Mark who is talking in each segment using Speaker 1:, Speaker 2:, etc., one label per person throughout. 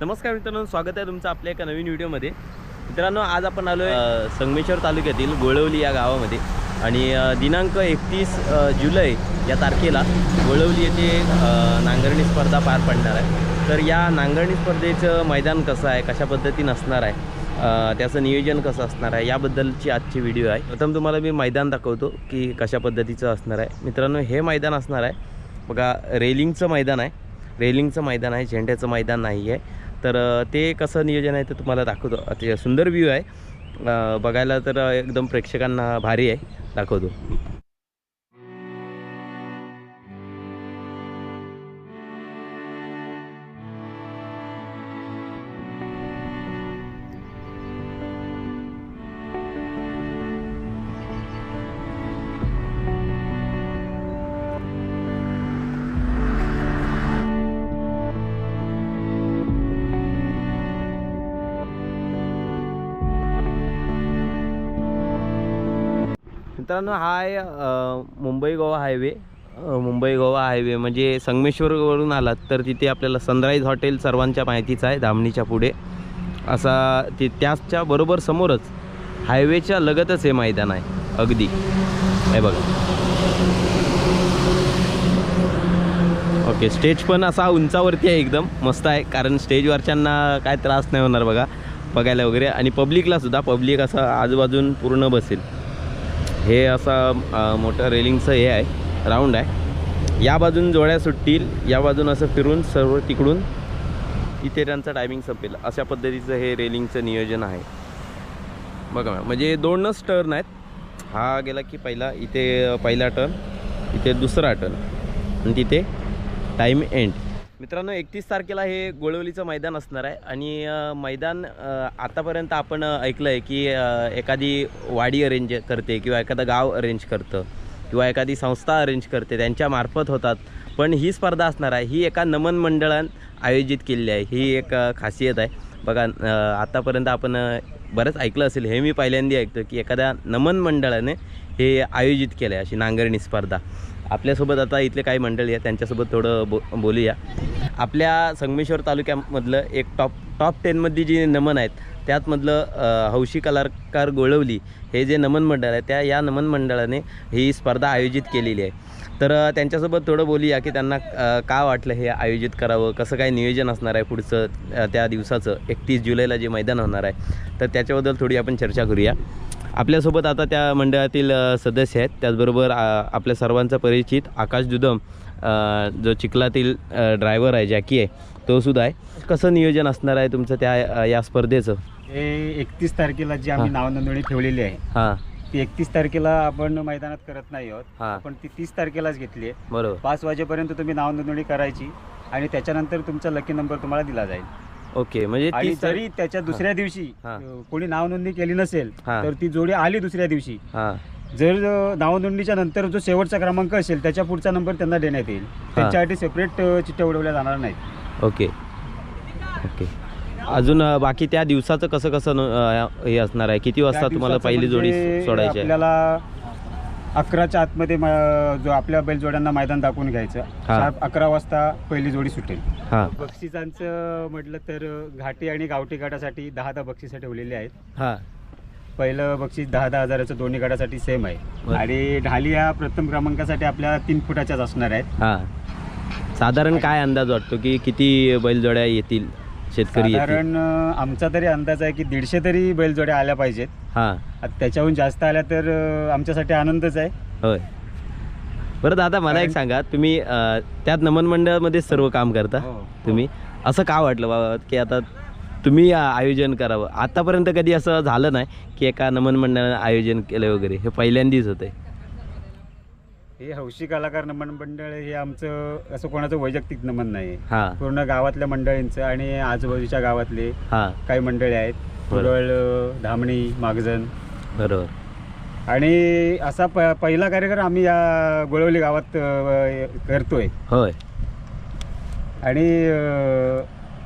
Speaker 1: नमस्कार मित्रांनो स्वागत आहे तुमचं आपल्या एका नवीन व्हिडिओमध्ये. मित्रांनो आज आपण आलो आहे संगमेश्वर तालुक्यातील गोळवली या गावामध्ये. आणि दिनांक एकतीस जुलै या तारखेला गोळवली येथे नांगरणी स्पर्धा पार पडणार आहे. तर या नांगरणी स्पर्धेचं मैदान कसं आहे कशा पद्धतीनं असणार आहे त्याचं नियोजन कसं असणार आहे याबद्दलची आजची व्हिडिओ आहे. प्रथम तुम्हाला मी मैदान दाखवतो की कशा पद्धतीचं असणार आहे. मित्रांनो हे मैदान असणार आहे. बघा रेलिंगचं मैदान आहे. रेलिंगचं मैदान आहे झेंड्याचं मैदान नाही आहे तर ते कसं नियोजन आहे ते तुम्हाला दाखवतो. अतिशय सुंदर व्ह्यू आहे. बघायला तर एकदम प्रेक्षकांना भारी आहे. दाखवतो. मित्रांनो हा आहे मुंबई गोवा हायवे. मुंबई गोवा हायवे म्हणजे संगमेश्वरवरून आलात तर तिथे आपल्याला सनराईज हॉटेल सर्वांच्या माहितीचं आहे धामणीच्या पुढे. असा ती त्याच्या बरोबर समोरच हायवेच्या लगतच हे मैदान आहे अगदी. हे बघा. ओके स्टेज पण असा उंचावरती आहे एकदम मस्त आहे कारण स्टेजवरच्यांना काय त्रास नाही होणार बघा बघायला वगैरे. आणि पब्लिकला सुद्धा पब्लिक असं आजूबाजून पूर्ण बसेल. हे असा मोठं रेलिंगचं हे आहे राऊंड आहे. या बाजून जोड्या सुटतील या बाजून असं फिरून सर्व तिकडून इथे त्यांचा टायमिंग संपेल. अशा पद्धतीचं हे रेलिंगचं नियोजन आहे. बघा मॅम म्हणजे दोनच टर्न आहेत. हा गेला की पहिला इथे पहिला टर्न इथे दुसरा टर्न आणि तिथे टाईम एंड मित्रांनो एकतीस तारखेला हे गोळवलीचं मैदान असणार आहे. आणि मैदान आतापर्यंत आपण ऐकलं आहे की एखादी वाडी अरेंज करते किंवा एखादं गाव अरेंज करतं किंवा एखादी संस्था अरेंज करते त्यांच्या मार्फत होतात. पण ही स्पर्धा असणार आहे. ही एका नमन मंडळान आयोजित केलेली आहे. ही एक खासियत आहे. बघा आतापर्यंत आपण बरंच ऐकलं असेल हे मी पहिल्यांदा ऐकतो की एखाद्या नमन मंडळाने हे आयोजित केलं आहे अशी नांगरणी स्पर्धा. आपल्यासोबत आता इथले काही मंडळी आहेत त्यांच्यासोबत थोडं बो बोलूया. आपल्या संगमेश्वर तालुक्यामधलं एक टॉप टॉप टेनमधली जी नमन आहेत त्यातमधलं हौशी कलाकार गोळवली हे जे नमन मंडळ आहे त्या या नमन मंडळाने ही स्पर्धा आयोजित केलेली आहे. तर त्यांच्यासोबत थोडं बोलूया की त्यांना का वाटलं हे आयोजित करावं कसं काय नियोजन असणार आहे पुढचं त्या दिवसाचं एकतीस जुलैला जे मैदान होणार आहे तर त्याच्याबद्दल थोडी आपण चर्चा करूया. आपल्यासोबत आता त्या मंडळातील सदस्य आहेत. त्याचबरोबर आपल्या सर्वांचा परिचित आकाश दुदम जो चिखलातील ड्रायव्हर आहे जॅकी आहे तो सुद्धा आहे. कसं नियोजन असणार आहे तुमचं त्या या स्पर्धेचं?
Speaker 2: हे एकतीस तारखेला जी आम्ही. नाव नोंदणी ठेवलेली आहे
Speaker 1: हां.
Speaker 2: ती एकतीस तारखेला आपण मैदानात करत नाही आहोत.
Speaker 1: हां.
Speaker 2: आपण ती तीस तारखेलाच घेतली आहे.
Speaker 1: बरोबर.
Speaker 2: पाच वाजेपर्यंत तुम्ही नाव नोंदणी करायची आणि त्याच्यानंतर तुमचा लकी नंबर तुम्हाला दिला जाईल.
Speaker 1: ओके म्हणजे
Speaker 2: आणि
Speaker 1: तीस तारीख-
Speaker 2: जरी त्याच्या दुसऱ्या दिवशी
Speaker 1: हा.
Speaker 2: अ, कोणी नाव नोंदणी केली नसेल
Speaker 1: हा.
Speaker 2: तर ती जोडी आली दुसऱ्या दिवशी.
Speaker 1: हां.
Speaker 2: जर अ, नाव नोंदणीच्या नंतर जो शेवटचा क्रमांक असेल त्याच्या पुढचा नंबर त्यांना देण्यात येईल. त्यांच्यासाठी सेपरेट चिठ्ठ्या उडवल्या जाणार नाहीत.
Speaker 1: ओके. ओके. अजून अ, बाकी त्या दिवसाचं कसं कसं न- अ, हे असणार आहे? किती वाजता
Speaker 2: त्या
Speaker 1: तुम्हाला
Speaker 2: दिवसाचं
Speaker 1: पहिली जोडी
Speaker 2: म्हणजे
Speaker 1: सोडायची आहे?
Speaker 2: आपल्याला अकराच्या आतमध्ये म- जो आपल्या बैलजोड्यांना मैदान दाखवून घ्यायचं
Speaker 1: हा.
Speaker 2: अकरा वाजता पहिली जोडी सुटेल.
Speaker 1: हां.
Speaker 2: बक्षिसांचं म्हटलं तर घाटी आणि गावठी गाठासाठी दहा दहा बक्षिसं ठेवलेली आहेत.
Speaker 1: हां.
Speaker 2: पहिलं बक्षीस दहा दहा हजाराचं दोन्ही गाठासाठी सेम आहे.
Speaker 1: बरं.
Speaker 2: आणि ढाली या प्रथम क्रमांकासाठी आपल्या तीन फुटाच्याच असणार आहेत.
Speaker 1: हां. साधारण काय अंदाज वाटतो की किती बैलजोड्या येतील? शेतकरी येतील.
Speaker 2: अं, आमचा तरी अंदाज आहे की दीडशे तरी बैलजोड्या आल्या पाहिजेत.
Speaker 1: हां.
Speaker 2: आता त्याच्याहून जास्त आल्या तर अं, आमच्यासाठी आनंदच आहे.
Speaker 1: होय. बरं दादा मला एक
Speaker 2: कारण-
Speaker 1: सांगा तुम्ही अ, त्यात नमन मंडळामध्ये सर्व काम करता
Speaker 2: हो.
Speaker 1: तुम्ही. असं का वाटलं बाबा की आता तुम्ही आ- आयोजन करावं? आतापर्यंत कधी असं झालं नाही की एका नमन मंडळानं आयोजन केलं वगैरे? हे पहिल्यांदाच होतंय.
Speaker 2: हे हौशी कलाकार नमन मंडळ हे आमचं असं कोणाचं वैयक्तिक नमन नाही.
Speaker 1: हां.
Speaker 2: पूर्ण गावातल्या मंडळींचं आणि आजूबाजूच्या गावातले
Speaker 1: हां.
Speaker 2: काही मंडळी आहेत. कुरळ धामणी मागजन.
Speaker 1: बरोबर.
Speaker 2: आणि असा प पहिला कार्यक्रम आम्ही या गोळवली गावात अ, करतोय.
Speaker 1: होय.
Speaker 2: आणि अ,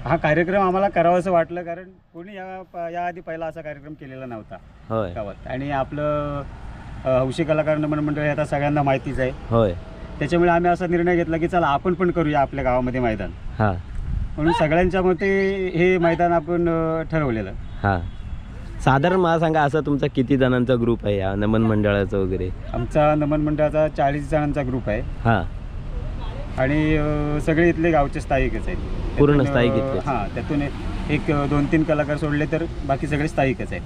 Speaker 2: हा कार्यक्रम आम्हाला करावासं वाटलं कारण कोणी या प- याआधी पहिला असा कार्यक्रम केलेला नव्हता.
Speaker 1: होय.
Speaker 2: गावात. आणि आपलं हौशी कलाकार नमन मंडळ हे आता सगळ्यांना माहितीच आहे.
Speaker 1: होय.
Speaker 2: त्याच्यामुळे आम्ही असा निर्णय घेतला की चला आपण पण करूया आपल्या गावामध्ये मैदान.
Speaker 1: हां.
Speaker 2: म्हणून सगळ्यांच्या मते हे मैदान आपण अ, ठरवलेलं.
Speaker 1: हां. साधारण मला सांगा असा तुमचा किती जणांचा ग्रुप आहे या नमन मंडळाचा वगैरे?
Speaker 2: आमचा नमन मंडळाचा चाळीस जणांचा ग्रुप आहे.
Speaker 1: हां.
Speaker 2: आणि अ, सगळे इथले गावचे स्थायिकच आहेत.
Speaker 1: पूर्ण स्थायिक?
Speaker 2: हां त्यातून एक अ, दोन तीन कलाकार सोडले तर बाकी सगळे स्थायिकच आहेत.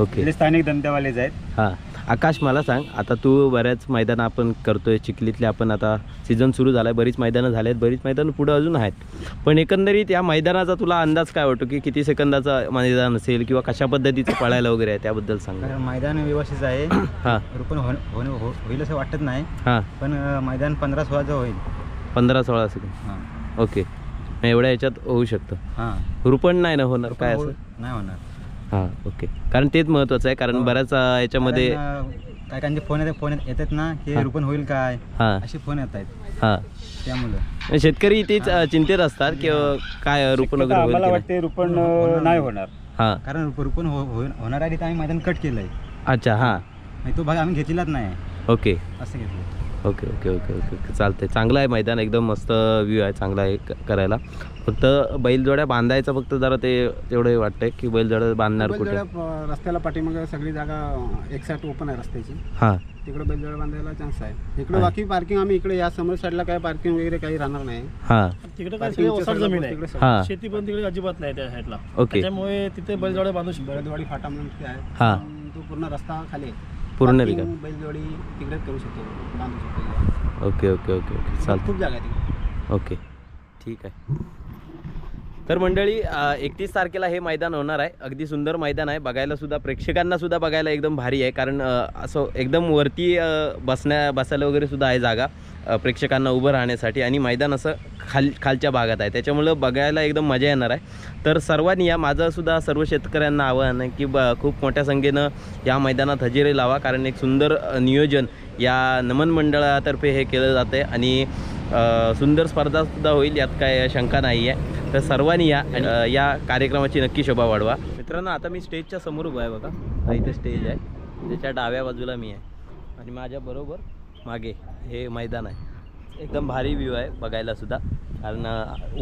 Speaker 1: ओके.
Speaker 2: इथले स्थानिक धंदेवालेच आहेत.
Speaker 1: हां. आकाश मला सांग आता तू बऱ्याच मैदानं आपण करतोय चिखलीतले आपण आता सीझन सुरू झाला आहे बरीच मैदानं झाली आहेत बरीच मैदानं पुढं अजून आहेत. पण एकंदरीत या मैदानाचा तुला अंदाज काय वाटतो की किती सेकंदाचा मैदान असेल किंवा कशा पद्धतीचं पळायला वगैरे आहे त्याबद्दल सांग.
Speaker 3: मैदान व्यवस्थित आहे.
Speaker 1: हां.
Speaker 3: हो होईल असं वाटत नाही.
Speaker 1: हां.
Speaker 3: पण मैदान पंधरा सोळाचं होईल.
Speaker 1: पंधरा सोळा सेकंद ओके. एवढ्या ह्याच्यात होऊ शकतं.
Speaker 3: हां.
Speaker 1: रुपण नाही ना होणार काय असं?
Speaker 3: नाही होणार.
Speaker 1: हां ओके. कारण तेच महत्त्वाचं आहे कारण
Speaker 3: हो.
Speaker 1: बऱ्याच याच्यामध्ये
Speaker 3: कारण, काय काहींचे फोन येतात फोन येतात ना की
Speaker 1: हां.
Speaker 3: रुपन होईल काय
Speaker 1: हां.
Speaker 3: असे फोन येत आहेत.
Speaker 1: हां.
Speaker 3: त्यामुळं.
Speaker 1: शेतकरी तेच चिंतेत असतात की काय रुपण वगैरे.
Speaker 2: वाटते रुपण अ,
Speaker 3: होणार
Speaker 2: नाही. होणार.
Speaker 1: हां.
Speaker 3: कारण रुप- रुपन हो हो- होणार आहे तिथं आम्ही मैदान कट केलं आहे
Speaker 1: अच्छा हां.
Speaker 3: तो भाग आम्ही घेतलेलाच नाही.
Speaker 1: ओके.
Speaker 3: असं घेतलं
Speaker 1: okay okay okay okay okay. चालतंय. चांगलं आहे मैदान एकदम मस्त व्ह्यू आहे चांगला आहे करायला. फक्त बैलजोड्या बांधायचं फक्त जरा ते तेवढं वाटतंय की बैलजोड्या बांधणार कुठे?
Speaker 4: रस्त्याला पाठीमागे सगळी जागा एक साईड ओपन आहे रस्त्याची.
Speaker 1: हां.
Speaker 4: तिकडे बैलजोड्या बांधायला चान्स आहे. इकडे. बाकी पार्किंग आम्ही इकडे या समोर साईडला काय पार्किंग वगैरे काही राहणार नाही.
Speaker 1: हां.
Speaker 5: तिकडे काय जमीन आहे.
Speaker 1: हां.
Speaker 5: शेती पण तिकडे अजिबात नाही त्या साईडला
Speaker 1: ओके.
Speaker 5: त्याच्यामुळे तिथे बैलजोड्या बांधू शकतो.
Speaker 4: बैलजोडी फाटा म्हणून ते आहे.
Speaker 1: हां.
Speaker 4: तो पूर्ण रस्ता खाली आहे.
Speaker 1: पूर्ण
Speaker 4: Parking,
Speaker 1: रिकाम
Speaker 4: बैलजोडी तिकडे करू शकतो बांधू शकतो
Speaker 1: ओके ओके ओके ओके. चालतं
Speaker 4: खूप जागा आहे तिकडे.
Speaker 1: ओके. ठीक आहे. तर मंडळी एकतीस तारखेला हे मैदान होणार आहे. अगदी सुंदर मैदान आहे. बघायला सुद्धा प्रेक्षकांना सुद्धा बघायला एकदम भारी आहे. कारण अ, असं एकदम वरती अ, बसण्या बसायला वगैरे सुद्धा आहे जागा. प्रेक्षकांना उभं राहण्यासाठी आणि मैदान असं खाल खालच्या भागात आहे. त्याच्यामुळं बघायला एकदम मजा येणार आहे. तर सर्वांनी या माझंसुद्धा सर्व शेतकऱ्यांना आव्हान आहे की ब खूप मोठ्या संख्येनं या मैदानात हजेरी लावा. कारण एक सुंदर नियोजन या नमन मंडळातर्फे हे केलं जातं आहे. आणि सुंदर स्पर्धासुद्धा होईल यात काय शंका नाही आहे. तर सर्वांनी या या कार्यक्रमाची नक्की शोभा वाढवा. मित्रांनो आता मी स्टेजच्या समोर उभा आहे बघा. इथे स्टेज आहे. त्याच्या डाव्या बाजूला मी आहे. आणि माझ्याबरोबर मागे हे मैदान आहे. एकदम भारी व्ह्यू आहे बघायला सुद्धा. कारण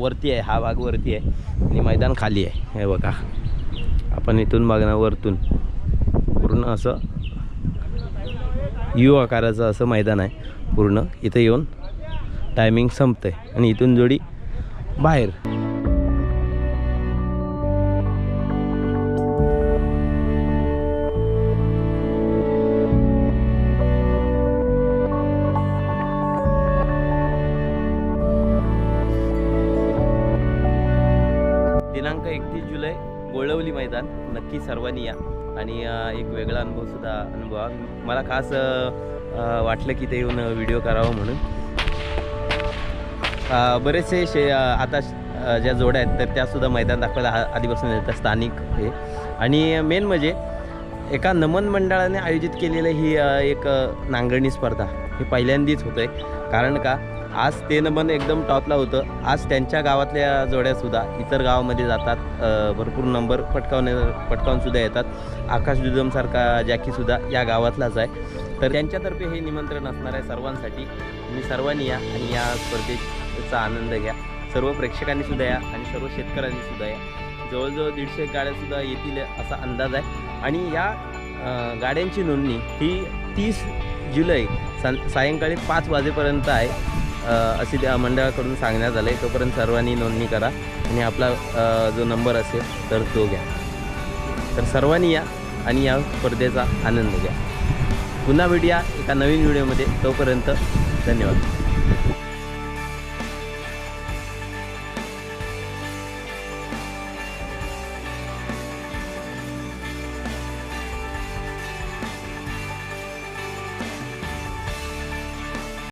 Speaker 1: वरती आहे हा भाग वरती आहे. आणि मैदान खाली आहे. हे बघा. आपण इथून बघणार वरतून. पूर्ण असं यू आकाराचं असं मैदान आहे. पूर्ण. इथं येऊन टायमिंग संपतं आहे आणि इथून जोडी बाहेर. दिनांक एकतीस जुलै गोळवली मैदान. नक्की सर्वांनी या. आणि एक वेगळा अनुभव सुद्धा अनुभवा. मला खास वाटलं की ते येऊन व्हिडिओ करावा म्हणून. बरेचसे शे आता ज्या जोड्या आहेत तर त्यासुद्धा मैदान दाखवायला आधीपासून येतात स्थानिक हे. आणि मेन म्हणजे एका नमन मंडळाने आयोजित केलेलं ही एक नांगरणी स्पर्धा हे पहिल्यांदीच होतं आहे कारण का? आज ते नमन एकदम टॉपला होतं. आज त्यांच्या गावातल्या जोड्यासुद्धा इतर गावामध्ये जातात. भरपूर नंबर पटकावणे पटकावूनसुद्धा येतात. आकाश दुदमसारखा जॅकीसुद्धा या गावातलाच आहे. तर त्यांच्यातर्फे हे निमंत्रण असणार आहे सर्वांसाठी. तुम्ही सर्वांनी या आणि या स्पर्धेचा आनंद घ्या. सर्व प्रेक्षकांनीसुद्धा या आणि सर्व शेतकऱ्यांनी सुद्धा या. जवळजवळ दीडशे गाड्यासुद्धा येतील असा अंदाज आहे. आणि या गाड्यांची नोंदणी ही तीस जुलै सं सायंकाळी पाच वाजेपर्यंत आहे. असे त्या मंडळाकडून सांगण्यात आलं आहे तोपर्यंत सर्वांनी नोंदणी करा आणि आपला जो नंबर असेल तर तो घ्या. तर सर्वांनी या आणि या स्पर्धेचा आनंद घ्या. पुन्हा भेटूया एका नवीन व्हिडिओमध्ये. तोपर्यंत धन्यवाद.